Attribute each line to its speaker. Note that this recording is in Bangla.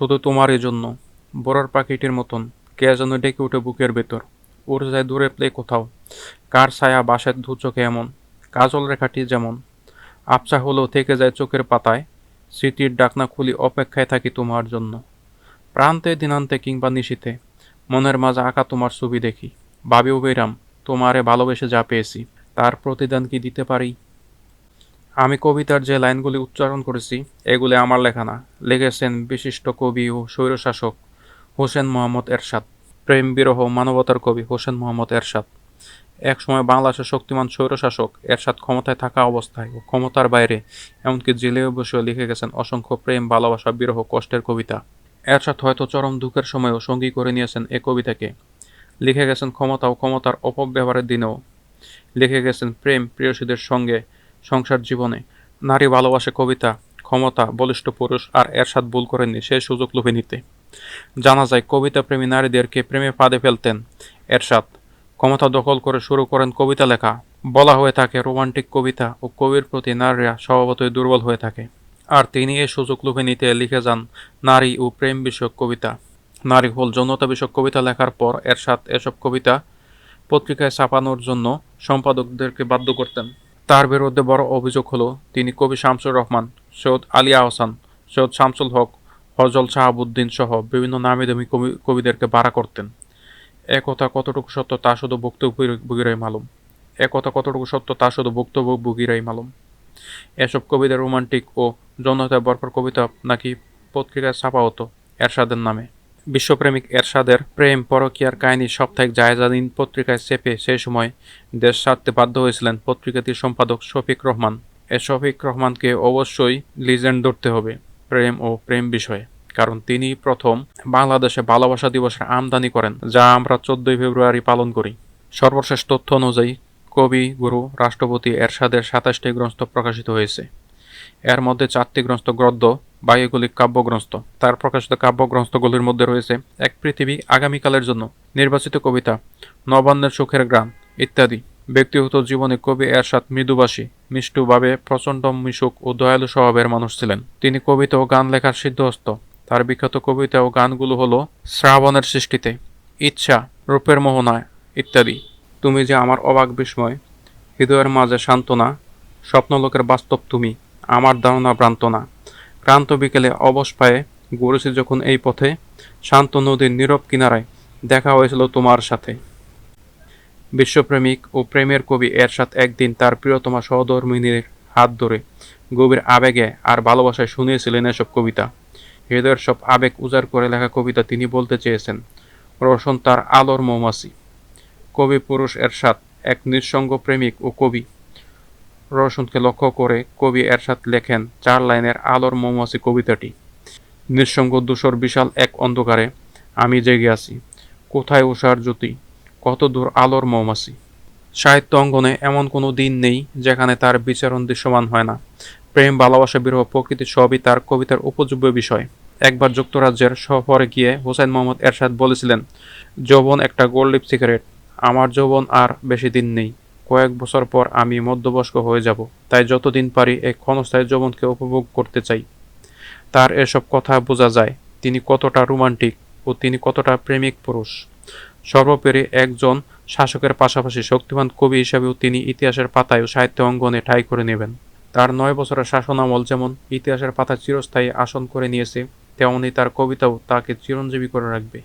Speaker 1: শুধু তোমারই জন্য বড়ার পাখিটির মতন, কে যেন ডেকে উঠে বুকের ভেতর। উড়ে যায় দূরে প্লে কোথাও। কার ছায়া বাসায় ধু চোখে এমন। কাজল রেখাটি যেমন। আবছা হলেও থেকে যায় চোখের পাতায়। স্মৃতির ডাকনা খুলি অপেক্ষায় থাকি তোমার জন্য। প্রান্তে, দিনান্তে কিংবা নিশীতে মনের মাঝে আঁকা তোমার ছবি দেখি। ভাবিও বেরাম তোমারে ভালোবেসে যা পেয়েছি, তার প্রতিদান কি দিতে পারি? আমি কবিতার যে লাইনগুলি উচ্চারণ করেছি, এগুলি আমার লেখা না। লিখেছেন বিশিষ্ট কবি ও স্বৈরশাসক হোসেন মোহাম্মদ এরশাদ। প্রেম বিরহ মানবতার কবি হোসেন মোহাম্মদ এরশাদ। একসময় বাংলাদেশের শক্তিমান স্বৈরশাসক এরশাদ ক্ষমতায় থাকা অবস্থায় ও ক্ষমতার বাইরে, এমনকি জেলেও বসেও লিখে গেছেন অসংখ্য প্রেম, ভালোবাসা, বিরহ, কষ্টের কবিতা। এরশাদ হয়তো চরম দুঃখের সময়ও সঙ্গী করে নিয়েছেন এ কবিতাকে। লিখে গেছেন ক্ষমতা ও ক্ষমতার অপব্যবহারের দিনেও। লিখে গেছেন প্রেম প্রিয়সীদের সঙ্গে সংসার জীবনে। নারী ভালোবাসে কবিতা, ক্ষমতা, বলিষ্ঠ পুরুষ আর এরশাদ ভুল করেননি সেই সুযোগ লুভে নিতে। জানা যায় কবিতা প্রেমী নারীদেরকে প্রেমে ফাঁদে ফেলতেন এরশাদ। ক্ষমতা দখল করে শুরু করেন কবিতা লেখা। বলা হয়ে থাকে, রোমান্টিক কবিতা ও কবির প্রতি নারীরা স্বভাবতই দুর্বল হয়ে থাকে। আর তিনি এই সুযোগ লুভে নিতে লিখে যান, নারী ও প্রেম বিষয়ক কবিতা। নারী হল যৌনতা বিষয়ক কবিতা লেখার পর এরশাদ এসব কবিতা পত্রিকায় ছাপানোর জন্য সম্পাদকদেরকে বাধ্য করতেন। তার বিরুদ্ধে বড় অভিযোগ হলো, তিনি কবি শামসুর রহমান, সৈয়দ আলী আহসান, সৈয়দ শামসুল হক হজল শাহাবুদ্দিন সহ বিভিন্ন নামি দামি কবি, কবিদেরকে ভাড়া করতেন। একথা কতটুকু সত্য তা শুধু ভুক্তভোগীরাই মালুম। একথা কতটুকু সত্য তা শুধু ভুক্তভোগীরাই মালুম। এসব কবিদের রোমান্টিক ও যৌনতায় ভরপুর কবিতা নাকি পত্রিকায় ছাপা হতো এরশাদের নামে। বিশ্বপ্রেমিক এরশাদের প্রেম, পরকীয়ার কাহিনী, সাপ্তাহিক জায়জাদিন পত্রিকায় চেপে সেই সময় দেশ ছাড়তে বাধ্য হয়েছিলেন পত্রিকাটির সম্পাদক শফিক রহমান। এ শফিক রহমানকে অবশ্যই লিজেন্ড ধরতে হবে প্রেম ও প্রেম বিষয়ে, কারণ তিনি প্রথম বাংলাদেশে ভালোবাসা দিবসের আমদানি করেন, যা আমরা চোদ্দই ফেব্রুয়ারি পালন করি। সর্বশেষ তথ্য অনুযায়ী, কবি, গুরু, রাষ্ট্রপতি এরশাদের সাতাশটি গ্রন্থ প্রকাশিত হয়েছে। এর মধ্যে চারটি গ্রন্থ গদ্য বা এগুলি কাব্যগ্রন্থ। তার প্রকাশিত কাব্যগ্রন্থগুলির মধ্যে রয়েছে এক পৃথিবী আগামীকালের জন্য নির্বাচিত কবিতা, নবান্নের সুখের গ্রাম ইত্যাদি। ব্যক্তিগত জীবনে কবি এরশাদ মৃদুবাসী মিষ্টুভাবে প্রচণ্ড মিশুক ও দয়ালু স্বভাবের মানুষ ছিলেন। তিনি কবিতা ও গান লেখার সিদ্ধহস্ত। তার বিখ্যাত কবিতা ও গানগুলো হলো শ্রাবণের সৃষ্টিতে, ইচ্ছা, রূপের মোহনায় ইত্যাদি। তুমি যে আমার অবাক বিস্ময়, হৃদয়ের মাঝে সান্ত্বনা, স্বপ্নলোকের বাস্তব তুমি, আমার ধারণা ভ্রান্ত না। ক্রান্ত বিকেলে অবশ পায়ে ঘুরেছি যখন এই পথে শান্ত নদীর নীরব কিনারায় দেখা হয়েছিল তোমার সাথে। বিশ্বপ্রেমিক ও প্রেমের কবি এরশাদ একদিন তার প্রিয়তমা সহধর্মিনীর হাত ধরে গভীর আবেগে আর ভালোবাসায় শুনিয়েছিলেন এসব কবিতা। হৃদয়ের সব আবেগ উজাড় করে লেখা কবিতা তিনি বলতে চেয়েছেন, রোশন তার আলোর মৌমাছি। কবি পুরুষ এরশাদ, এক নিঃসঙ্গ প্রেমিক ও কবি। রোশনকে লক্ষ্য করে কবি এরশাদ লেখেন চার লাইনের আলোর মৌমাছি কবিতাটি। নিঃসঙ্গ দূষর বিশাল এক অন্ধকারে আমি জেগে আছি। কোথায় উষার জ্যোতি? কত দূর আলোর মৌমাছি? সাহিত্য অঙ্গনে এমন কোনো দিন নেই যেখানে তার বিচারণ দৃশ্যমান হয় না। প্রেম, ভালোবাসা, বিরহ প্রকৃতি সবই তার কবিতার উপযোগ্য বিষয়। একবার যুক্তরাজ্যের সফরে গিয়ে হোসেন মোহাম্মদ এরশাদ বলেছিলেন, যৌবন একটা গোল্ড সিগারেট। আমার যৌবন আর বেশি দিন নেই। কয়েক বছর পর আমি মধ্যবয়স্ক হয়ে যাব, তাই যতদিন পারি এক ক্ষণস্থায়ী যৌবনকে উপভোগ করতে চাই। তার এসব কথা বোঝা যায়, তিনি কতটা রোমান্টিক ও তিনি কতটা প্রেমিক পুরুষ। সর্বোপরি একজন শাসকের পাশাপাশি শক্তিমান কবি হিসাবেও তিনি ইতিহাসের পাতায় ও সাহিত্য অঙ্গনে ঠাঁই করে নেবেন। তার নয় বছরের শাসনামল যেমন ইতিহাসের পাতা চিরস্থায়ী আসন করে নিয়েছে, তেমনি তার কবিতাও তাকে চিরঞ্জীবী করে রাখবে।